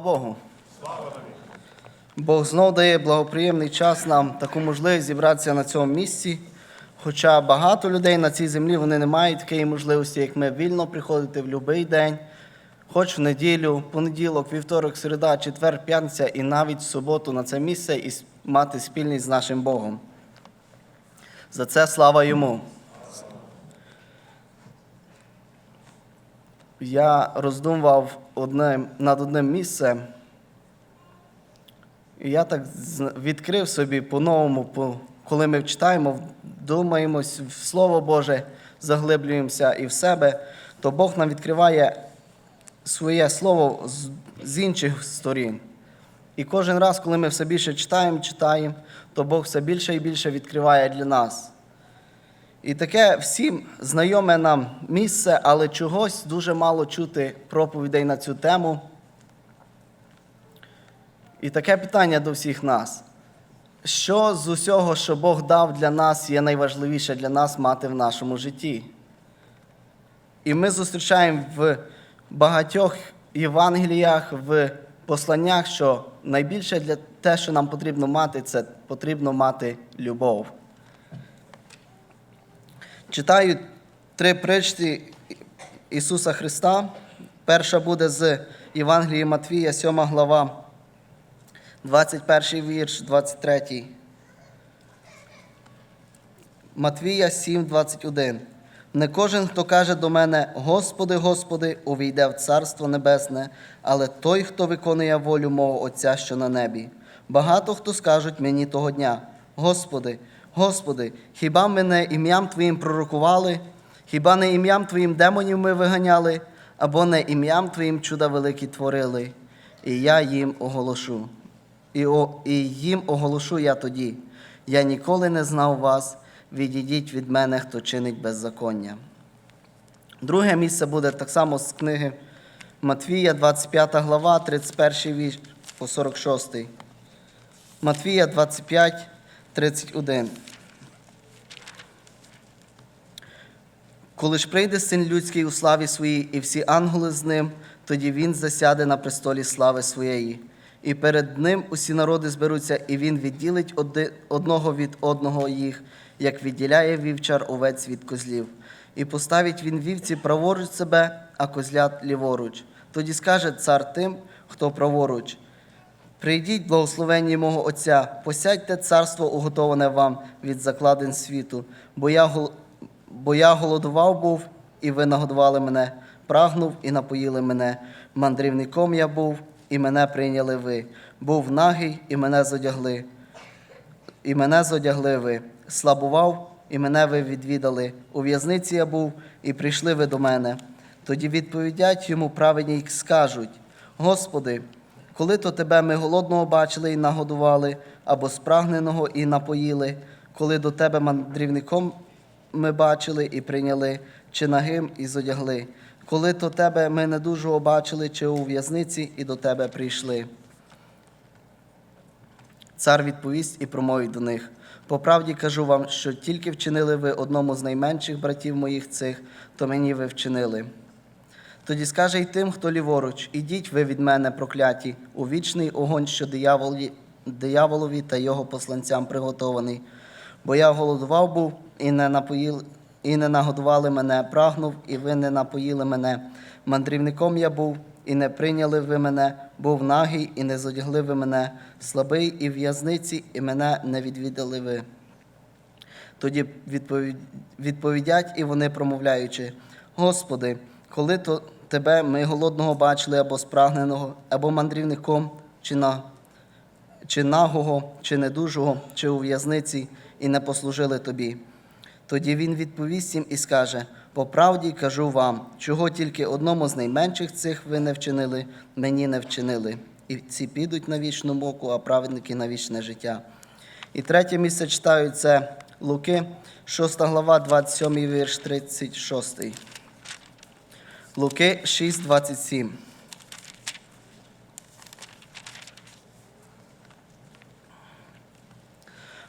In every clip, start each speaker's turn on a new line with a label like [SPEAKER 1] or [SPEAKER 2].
[SPEAKER 1] Богу. Бог знов дає благоприємний час нам таку можливість зібратися на цьому місці. Хоча багато людей на цій землі вони не мають такої можливості, як ми вільно приходити в будь-який день, хоч в неділю, понеділок, вівторок, середа, четвер, п'ятниця і навіть в суботу на це місце і мати спільність з нашим Богом. За це слава йому. Я роздумував одним, над одним місцем. І я так відкрив собі по-новому, по, коли ми читаємо, думаємось в Слово Боже, заглиблюємося і в себе, то Бог нам відкриває своє слово з інших сторін. І кожен раз, коли ми все більше читаємо, читаємо, то Бог все більше і більше відкриває для нас. І таке всім знайоме нам місце, але чогось дуже мало чути проповідей на цю тему. І таке питання до всіх нас. Що з усього, що Бог дав для нас, є найважливіше для нас мати в нашому житті? І ми зустрічаємо в багатьох Євангеліях, в посланнях, що найбільше для те, що нам потрібно мати, це потрібно мати любов. Читаю три притчі Ісуса Христа. Перша буде з Євангелії Матвія, 7 глава, 21 вірш, 23. Матвія 7, 21. Не кожен, хто каже до мене, Господи, Господи, увійде в Царство Небесне, але той, хто виконує волю мого Отця, що на небі. Багато хто скажуть мені того дня, Господи, Господи, хіба ми не ім'ям Твоїм пророкували, хіба не ім'ям Твоїм демонів ми виганяли, або не ім'ям Твоїм чуда великі творили, і я їм оголошу. І, о, і їм оголошу я тоді. Я ніколи не знав вас, відійдіть від мене, хто чинить беззаконня. Друге місце буде так само з книги Матвія, 25 глава, 31 вірш по 46. Матвія 25, 31. Коли ж прийде син людський у славі своїй, і всі ангели з ним, тоді він засяде на престолі слави своєї. І перед ним усі народи зберуться, і він відділить одного від одного їх, як відділяє вівчар овець від козлів. І поставить він вівці праворуч себе, а козлят ліворуч. Тоді скаже цар тим, хто праворуч. Прийдіть, благословенні мого Отця, посядьте царство, уготоване вам від закладин світу, бо я, бо я голодував був, і ви нагодували мене, прагнув і напоїли мене. Мандрівником я був, і мене прийняли ви. Був нагий, і мене зодягли. І мене зодягли ви. Слабував, і мене ви відвідали. У в'язниці я був, і прийшли ви до мене. Тоді відповідять йому праведні й скажуть: Господи, коли то тебе ми голодного бачили і нагодували, або спрагненого і напоїли, коли до тебе мандрівником ми бачили і прийняли, чи нагим і зодягли, коли то тебе ми недужого бачили, чи у в'язниці і до тебе прийшли. Цар відповість і промовить до них. По правді кажу вам, що тільки вчинили ви одному з найменших братів моїх цих, то мені ви вчинили. Тоді скаже й тим, хто ліворуч, ідіть ви від мене, прокляті, у вічний огонь, що дияволі, дияволові та його посланцям приготований. Бо я голодував був і не напоїли, і не нагодували мене, прагнув, і ви не напоїли мене. Мандрівником я був, і не прийняли ви мене, був нагий, і не зодягли ви мене, слабий і в'язниці, і мене не відвідали ви. Тоді відповідять і вони, промовляючи: Господи, коли то тебе ми голодного бачили або спрагненого, або мандрівником, чи, на, чи нагого, чи недужого, чи у в'язниці, і не послужили тобі. Тоді він відповість їм і скаже: по правді кажу вам, чого тільки одному з найменших цих ви не вчинили, мені не вчинили. І ці підуть на вічну муку, а праведники на вічне життя. І третє місце читаю це Луки, 6 глава, 27 вірш, 36. Луки 6, 27.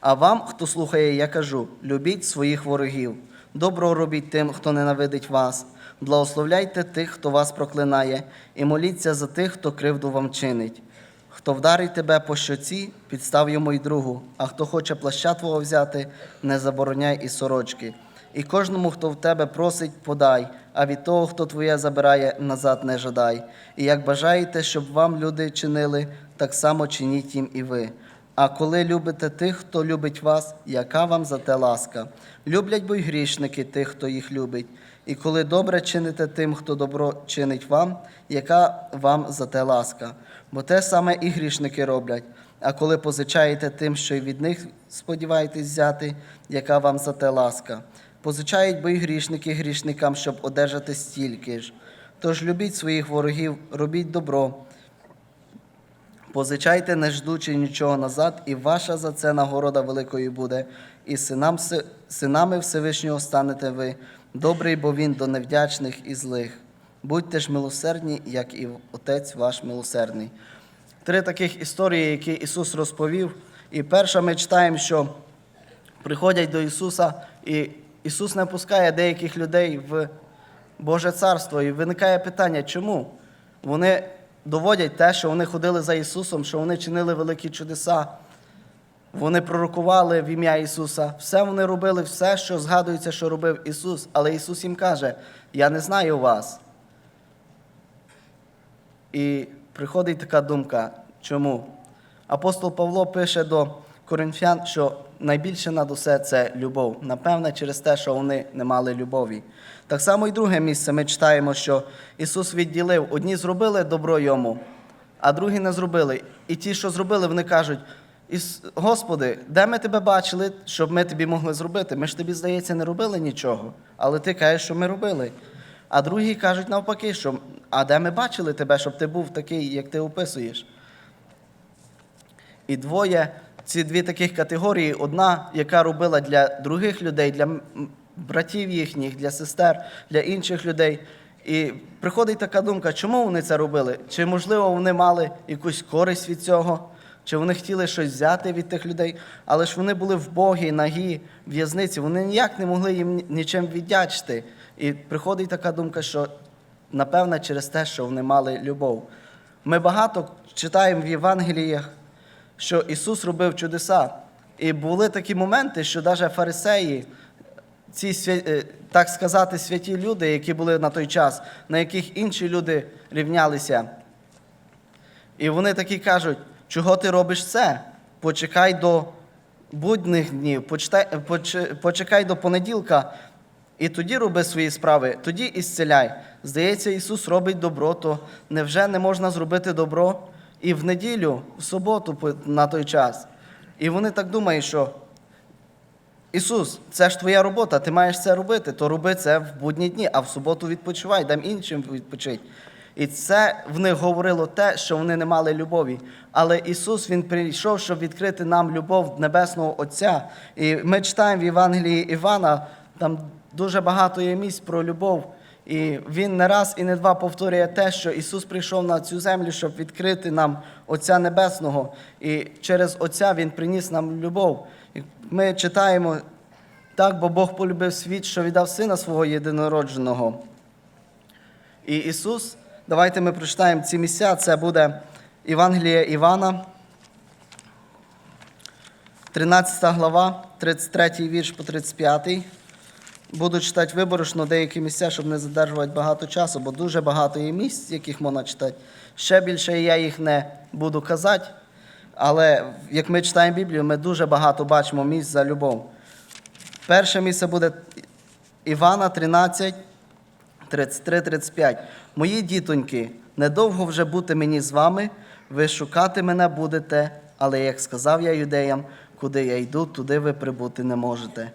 [SPEAKER 1] А вам, хто слухає, я кажу: любіть своїх ворогів, Добро робіть тим, хто ненавидить вас. Благословляйте тих, хто вас проклинає, і моліться за тих, хто кривду вам чинить. Хто вдарить тебе по щоці, підстав йому й другу, а хто хоче плаща твого взяти, не забороняй і сорочки. І кожному, хто в тебе просить, подай, а від того, хто твоє забирає, назад не жадай. І як бажаєте, щоб вам люди чинили, так само чиніть їм і ви. А коли любите тих, хто любить вас, яка вам за те ласка? Люблять бо й грішники тих, хто їх любить. І коли добре чините тим, хто добро чинить вам, яка вам за те ласка? Бо те саме і грішники роблять. А коли позичаєте тим, що й від них сподіваєтесь взяти, яка вам за те ласка? Позичають бо й грішники грішникам, щоб одержати стільки ж. Тож любіть своїх ворогів, робіть добро, Позичайте, не ждучи нічого назад, і ваша за це нагорода великою буде, і синам, синами Всевишнього станете ви. Добрий, бо він до невдячних і злих. Будьте ж милосердні, як і Отець ваш милосердний. Три таких історії, які Ісус розповів. І перша ми читаємо, що приходять до Ісуса, і Ісус не пускає деяких людей в Боже Царство. І виникає питання, чому? Вони доводять те, що вони ходили за Ісусом, що вони чинили великі чудеса. Вони пророкували в ім'я Ісуса. Все вони робили, все, що згадується, що робив Ісус. Але Ісус їм каже: Я не знаю вас. І приходить така думка, чому? Апостол Павло пише до коринфян, що найбільше над усе це любов. Напевне, через те, що вони не мали любові. Так само і друге місце ми читаємо, що Ісус відділив, одні зробили добро йому, а другі не зробили. І ті, що зробили, вони кажуть: Господи, де ми тебе бачили, щоб ми тобі могли зробити? Ми ж тобі, здається, не робили нічого, але ти кажеш, що ми робили. А другі кажуть навпаки, що а де ми бачили тебе, щоб ти був такий, як ти описуєш? І двоє, ці дві таких категорії: одна, яка робила для других людей, для братів їхніх, для сестер, для інших людей. І приходить така думка, чому вони це робили? Чи, можливо, вони мали якусь користь від цього, чи вони хотіли щось взяти від тих людей, але ж вони були вбогі, нагі, в'язниці, вони ніяк не могли їм нічим віддячити. І приходить така думка, що напевне через те, що вони мали любов. Ми багато читаємо в Євангеліях, що Ісус робив чудеса. І були такі моменти, що навіть фарисеї, ці е, так сказати, святі люди, які були на той час, на яких інші люди рівнялися. І вони такі кажуть, чого ти робиш це? Почекай до будних днів, почекай до понеділка, і тоді роби свої справи, тоді ісцеляй. Здається, Ісус робить добро, то невже не можна зробити добро і в неділю, в суботу на той час? І вони так думають, що Ісус, це ж твоя робота, ти маєш це робити, то роби це в будні дні, а в суботу відпочивай, дам іншим відпочить. І це в них говорило те, що вони не мали любові. Але Ісус Він прийшов, щоб відкрити нам любов Небесного Отця. І ми читаємо в Євангелії Івана, там дуже багато є місць про любов. І він не раз і не два повторює те, що Ісус прийшов на цю землю, щоб відкрити нам Отця Небесного. І через Отця Він приніс нам любов. І ми читаємо так, бо Бог полюбив світ, що віддав Сина свого єдинородженого. І Ісус, давайте ми прочитаємо ці місця. Це буде Євангелія Івана, 13 глава, 33 вірш по 35. Буду читати виборочно деякі місця, щоб не задержувати багато часу, бо дуже багато є місць, яких можна читати. Ще більше я їх не буду казати. Але як ми читаємо Біблію, ми дуже багато бачимо місць за любов. Перше місце буде Івана 13, 33-35. Мої дітоньки, недовго вже бути мені з вами, ви шукати мене будете, але як сказав я юдеям, куди я йду, туди ви прибути не можете.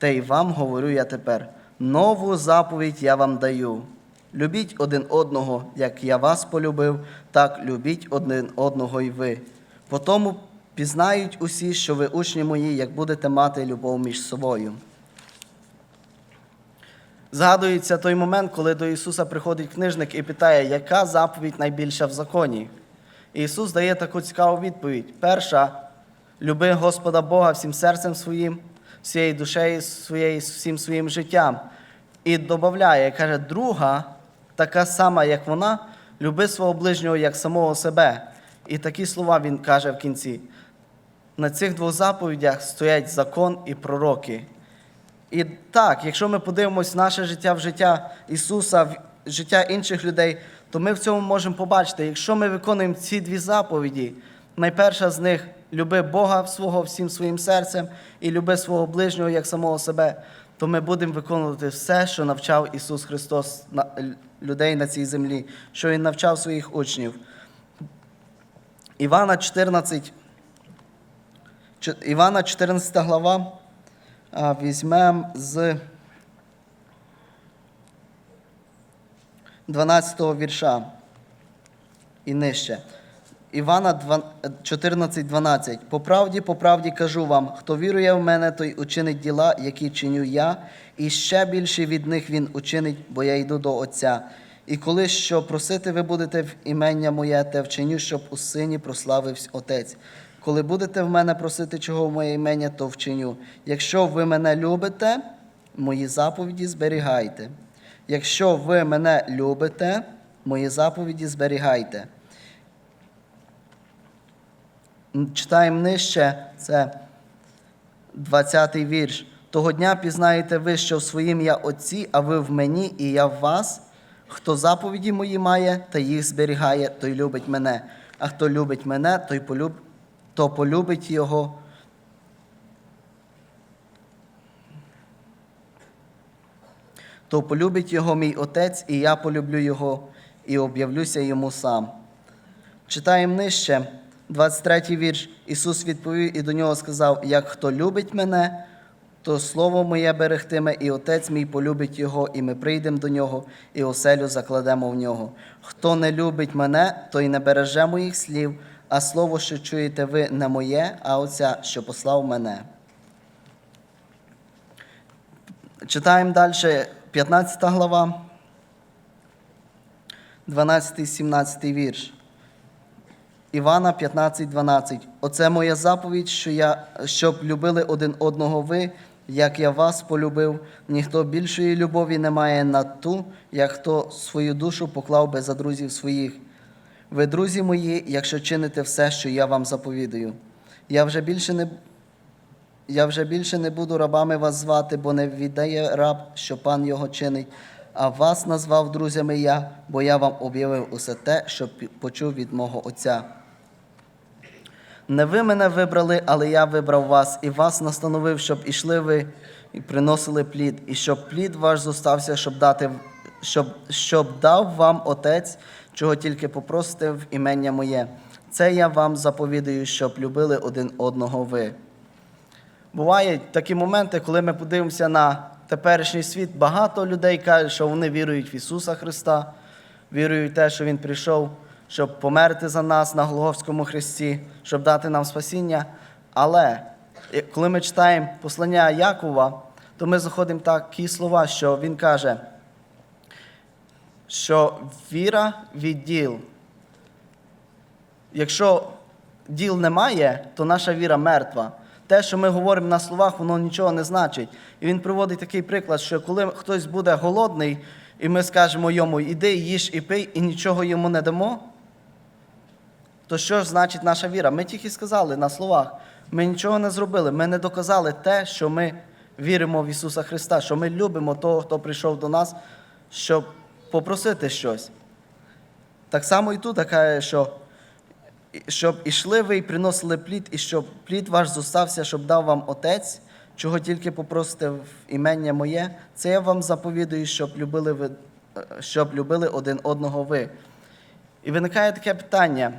[SPEAKER 1] Та й вам говорю я тепер: нову заповідь я вам даю. Любіть один одного, як я вас полюбив, так любіть один одного й ви. Потому пізнають усі, що ви учні мої, як будете мати любов між собою. Згадується той момент, коли до Ісуса приходить книжник і питає, яка заповідь найбільша в законі. Ісус дає таку цікаву відповідь. Перша люби Господа Бога всім серцем своїм, всією душею своєю, всім своїм життям. І додає, каже, друга, така сама, як вона, люби свого ближнього як самого себе. І такі слова він каже в кінці. На цих двох заповідях стоять закон і пророки. І так, якщо ми подивимось наше життя в життя Ісуса, в життя інших людей, то ми в цьому можемо побачити, якщо ми виконуємо ці дві заповіді, найперша з них люби Бога свого всім своїм серцем і люби свого ближнього як самого себе, то ми будемо виконувати все, що навчав Ісус Христос на- людей на цій землі, що Він навчав своїх учнів. Івана 14, Івана 14 глава. Візьмемо з 12 вірша і нижче. Івана 14:12. По правді, по правді кажу вам, хто вірує в мене, той учинить діла, які чиню я, і ще більше від них він учинить, бо я йду до Отця. І коли що просити ви будете в імення моє, те вчиню, щоб у сині прославився Отець. Коли будете в мене просити чого в моє імення, то вчиню. Якщо ви мене любите, мої заповіді зберігайте. Якщо ви мене любите, мої заповіді зберігайте. Читаємо нижче, це 20-й вірш. Того дня пізнаєте ви, що в своїм я Отці, а ви в мені, і я в вас. Хто заповіді мої має та їх зберігає, той любить мене. А хто любить мене, той полюб... то полюбить його. То полюбить його мій Отець, і я полюблю його, і об'явлюся йому сам. Читаємо нижче, 23 вірш. Ісус відповів і до нього сказав: Як хто любить мене, то слово моє берегтиме, і Отець мій полюбить його, і ми прийдемо до нього, і оселю закладемо в нього. Хто не любить мене, той не береже моїх слів, а слово, що чуєте ви, не моє, а Отця, що послав мене. Читаємо далі 15 глава, 12-17 вірш. Івана 15, 12. Оце моя заповідь, що я, щоб любили один одного ви, як я вас полюбив. Ніхто більшої любові не має на ту, як хто свою душу поклав би за друзів своїх. Ви, друзі мої, якщо чините все, що я вам заповідаю. Я вже більше не, я вже більше не буду рабами вас звати, бо не віддає раб, що пан його чинить. А вас назвав друзями я, бо я вам об'явив усе те, що почув від мого Отця. Не ви мене вибрали, але я вибрав вас і вас настановив, щоб ішли ви і приносили плід, і щоб плід ваш зостався, щоб дати, щоб, щоб дав вам Отець, чого тільки попросите в імення моє. Це я вам заповідаю, щоб любили один одного ви. Бувають такі моменти, коли ми подивимося на теперішній світ, багато людей кажуть, що вони вірують в Ісуса Христа, вірують в те, що Він прийшов, щоб померти за нас на Голговському Христі, щоб дати нам спасіння. Але коли ми читаємо послання Якова, то ми заходимо в такі слова, що він каже, що віра від діл. Якщо діл немає, то наша віра мертва. Те, що ми говоримо на словах, воно нічого не значить. І він приводить такий приклад, що коли хтось буде голодний, і ми скажемо йому, іди, їж і пий, і нічого йому не дамо, то що ж значить наша віра? Ми тільки сказали на словах, ми нічого не зробили, ми не доказали те, що ми віримо в Ісуса Христа, що ми любимо того, хто прийшов до нас, щоб попросити щось. Так само і тут каже, що щоб ішли ви і приносили плід, і щоб плід ваш зостався, щоб дав вам Отець, чого тільки попросите в імення моє, це я вам заповідую, щоб любили, ви, е, щоб любили один одного ви. І виникає таке питання.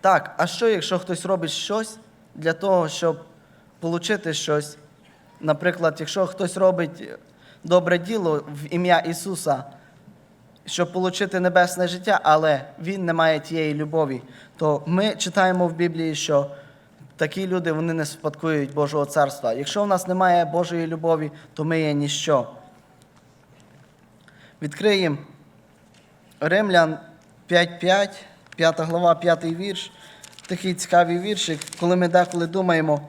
[SPEAKER 1] Так, а що, якщо хтось робить щось для того, щоб отримати щось? Наприклад, якщо хтось робить добре діло в ім'я Ісуса, щоб отримати небесне життя, але він не має тієї любові, то ми читаємо в Біблії, що такі люди вони не спадкують Божого царства. Якщо в нас немає Божої любові, то ми є ніщо. Відкриємо Римлян 5.5, 5 глава, 5 вірш. Такий цікавий віршик, коли ми деколи думаємо,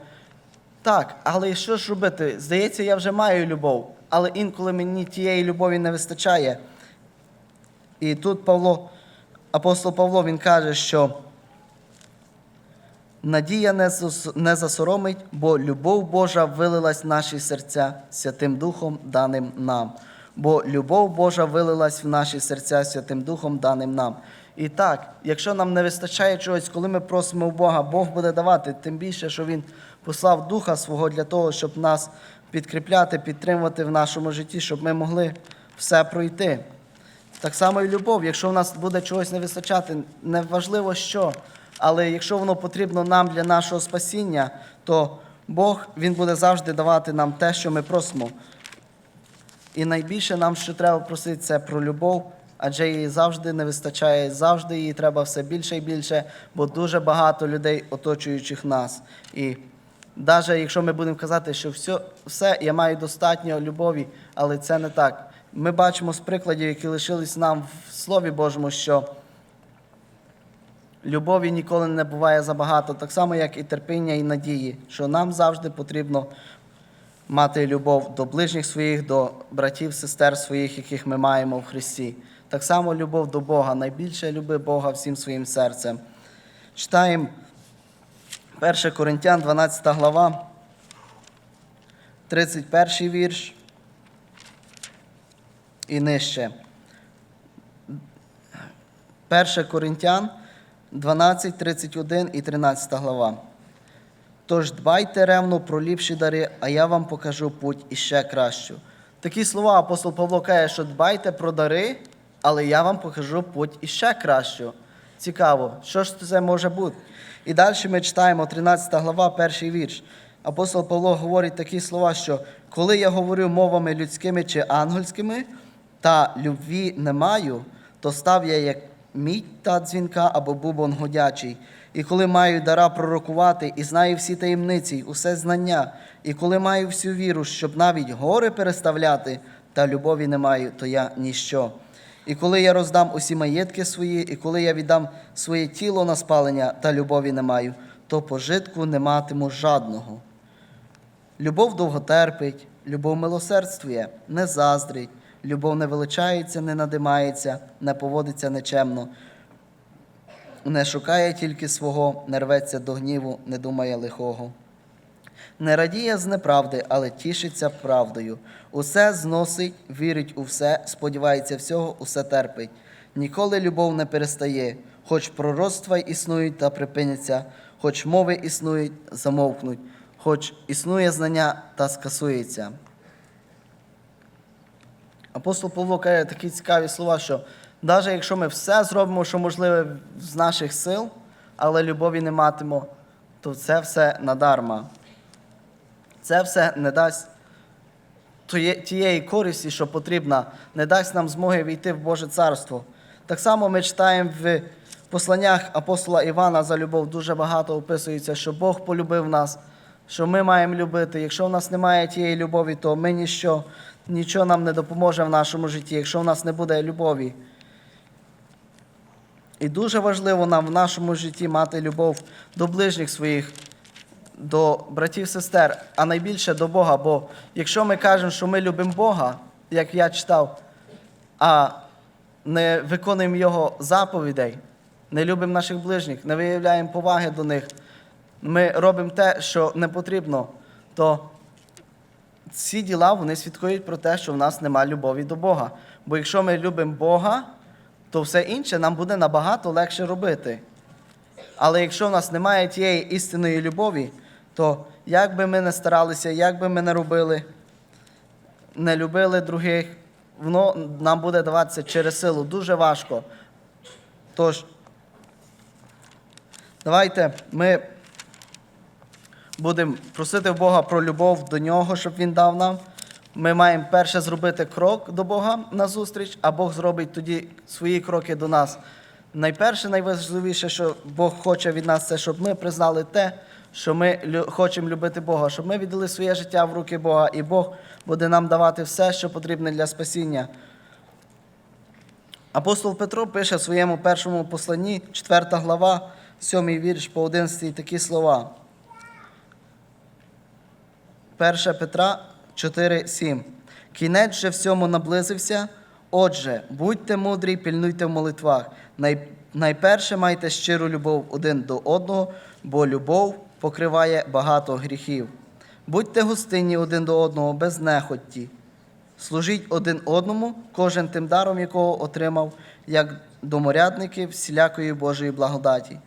[SPEAKER 1] так, але що ж робити? Здається, я вже маю любов, але інколи мені тієї любові не вистачає. І тут Павло, апостол Павло, він каже, що надія не засоромить, бо любов Божа вилилась в наші серця Святим Духом, даним нам. Бо любов Божа вилилась в наші серця Святим Духом, даним нам. І так, якщо нам не вистачає чогось, коли ми просимо у Бога, Бог буде давати, тим більше, що Він послав Духа свого для того, щоб нас підкріпляти, підтримувати в нашому житті, щоб ми могли все пройти. Так само і любов. Якщо в нас буде чогось не вистачати, неважливо що, але якщо воно потрібно нам для нашого спасіння, то Бог Він буде завжди давати нам те, що ми просимо. І найбільше нам, що треба просити, це про любов, адже її завжди не вистачає, завжди її треба все більше і більше, бо дуже багато людей, оточуючих нас. І навіть якщо ми будемо казати, що все, все я маю достатньо любові, але це не так. Ми бачимо з прикладів, які лишились нам в Слові Божому, що любові ніколи не буває забагато, так само, як і терпіння і надії, що нам завжди потрібно мати любов до ближніх своїх, до братів, сестер своїх, яких ми маємо в Христі. Так само любов до Бога. Найбільше люби Бога всім своїм серцем. Читаємо 1 Коринтян, 12 глава, 31 вірш і нижче. 1 Коринтян 12, 31 і 13 глава. Тож дбайте ревно про ліпші дари, а я вам покажу путь іще кращу. Такі слова апостол Павло каже, що дбайте про дари, але я вам покажу путь іще кращу. Цікаво, що ж це може бути? І далі ми читаємо 13 глава, перший вірш. Апостол Павло говорить такі слова, що коли я говорю мовами людськими чи ангельськими, та любві не маю, то став я як мідь та дзвінка або бубон годячий. І коли маю дара пророкувати, і знаю всі таємниці, й усе знання, і коли маю всю віру, щоб навіть гори переставляти, та любові не маю, то я ніщо. І коли я роздам усі маєтки свої, і коли я віддам своє тіло на спалення, та любові не маю, то пожитку не матиму жадного. Любов довго терпить, любов милосердствує, не заздрить, любов не величається, не надимається, не поводиться нечемно, не шукає тільки свого, не рветься до гніву, не думає лихого. Не радіє з неправди, але тішиться правдою. Усе зносить, вірить у все, сподівається всього, усе терпить. Ніколи любов не перестає, хоч пророцтва існують та припиняться, хоч мови існують, замовкнуть, хоч існує знання та скасується. Апостол Павло каже такі цікаві слова, що навіть якщо ми все зробимо, що можливе з наших сил, але любові не матимо, то це все надарма. Це все не дасть тієї користі, що потрібна, не дасть нам змоги війти в Боже Царство. Так само ми читаємо в посланнях апостола Івана за любов дуже багато описується, що Бог полюбив нас, що ми маємо любити. Якщо в нас немає тієї любові, то ми ніщо, нічого нам не допоможе в нашому житті, якщо в нас не буде любові. І дуже важливо нам в нашому житті мати любов до ближніх своїх, до братів сестер, а найбільше до Бога. Бо якщо ми кажемо, що ми любимо Бога, як я читав, а не виконуємо Його заповідей, не любимо наших ближніх, не виявляємо поваги до них, ми робимо те, що не потрібно, то ці діла вони свідкують про те, що в нас нема любові до Бога. Бо якщо ми любимо Бога, то все інше нам буде набагато легше робити. Але якщо в нас немає тієї істинної любові, то як би ми не старалися, як би ми не робили, не любили других, воно нам буде даватися через силу дуже важко. Тож, давайте ми будемо просити Бога про любов до нього, щоб Він дав нам. Ми маємо перше зробити крок до Бога назустріч, а Бог зробить тоді свої кроки до нас. Найперше, найважливіше, що Бог хоче від нас, це щоб ми признали те, що ми хочемо любити Бога, щоб ми віддали своє життя в руки Бога, і Бог буде нам давати все, що потрібне для спасіння. Апостол Петро пише в своєму першому посланні, 4 глава, 7 вірш по 11 такі слова. 1 Петра 4:7. Кінець же всьому наблизився. Отже, будьте мудрі, пильнуйте в молитвах. Найперше майте щиру любов один до одного, бо любов покриває багато гріхів. Будьте гостинні один до одного без нехотті. Служіть один одному, кожен тим даром, якого отримав, як доморядники всілякої Божої благодаті.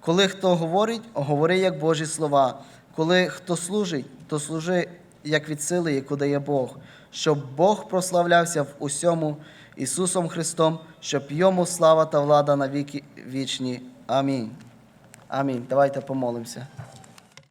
[SPEAKER 1] Коли хто говорить, говори як Божі слова. Коли хто служить, то служи як від сили, яку дає Бог, щоб Бог прославлявся в усьому Ісусом Христом, щоб йому слава та влада на віки вічні. Амінь. Амінь. Давайте помолимося.